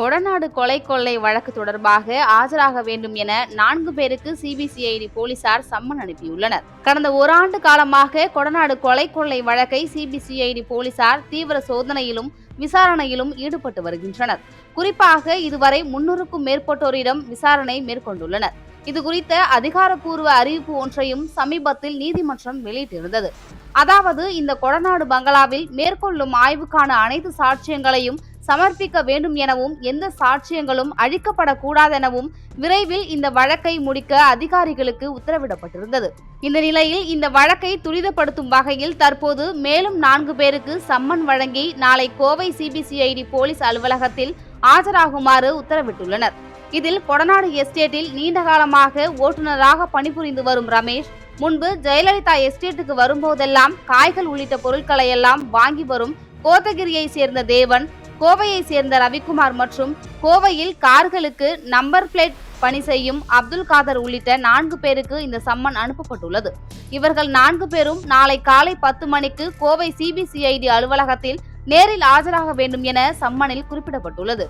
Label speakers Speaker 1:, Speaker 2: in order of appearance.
Speaker 1: கொடநாடு கொலை கொள்ளை வழக்கு தொடர்பாக ஆஜராக வேண்டும் என நான்கு பேருக்கு சிபிசிஐடி போலீசார் சம்மன் அனுப்பியுள்ளனர். கடந்த ஓராண்டு காலமாக கொடநாடு கொலை கொள்ளை வழக்கை சிபிசிஐடி போலீசார் தீவிர சோதனையிலும் விசாரணையிலும் ஈடுபட்டு வருகின்றனர். குறிப்பாக இதுவரை முன்னூறுக்கும் மேற்பட்டோரிடம் விசாரணை மேற்கொண்டுள்ளனர். இது குறித்த அதிகாரப்பூர்வ அறிவிப்பு ஒன்றையும் சமீபத்தில் நீதிமன்றம் வெளியிட்டிருந்தது. அதாவது இந்த கொடநாடு பங்களாவில் மேற்கொள்ளும் ஆய்வுக்கான அனைத்து சாட்சியங்களையும் சமர்ப்பிக்க வேண்டும் எனவும் எந்த சாட்சியங்களும் அழிக்கப்படக்கூடாதெனவும் விரைவில் இந்த வழக்கை முடிக்க அதிகாரிகளுக்கு உத்தரவிடப்பட்டிருந்தது. இந்த நிலையில் இந்த வழக்கை துரிதப்படுத்தும் வகையில் தற்போது மேலும் நான்கு பேருக்கு சம்மன் வழங்கி நாளை கோவை சிபிசிஐடி போலீஸ் அலுவலகத்தில் ஆஜராகுமாறு உத்தரவிட்டுள்ளனர். இதில் கொடநாடு எஸ்டேட்டில் நீண்ட காலமாக ஓட்டுநராக பணிபுரிந்து வரும் ரமேஷ் முன்பு ஜெயலலிதா எஸ்டேட்டுக்கு வரும்போதெல்லாம் காய்கள் உள்ளிட்ட பொருட்களை எல்லாம் வாங்கி வரும் கோத்தகிரியை சேர்ந்த தேவன் கோவையை சேர்ந்த ரவிக்குமார் மற்றும் கோவையில் கார்களுக்கு நம்பர் பிளேட் பணி செய்யும் அப்துல் காதர் உள்ளிட்ட நான்கு பேருக்கு இந்த சம்மன் அனுப்பப்பட்டுள்ளது. இவர்கள் நான்கு பேரும் நாளை காலை பத்து மணிக்கு கோவை சிபிசிஐடி அலுவலகத்தில் நேரில் ஆஜராக வேண்டும் என சம்மனில் குறிப்பிடப்பட்டுள்ளது.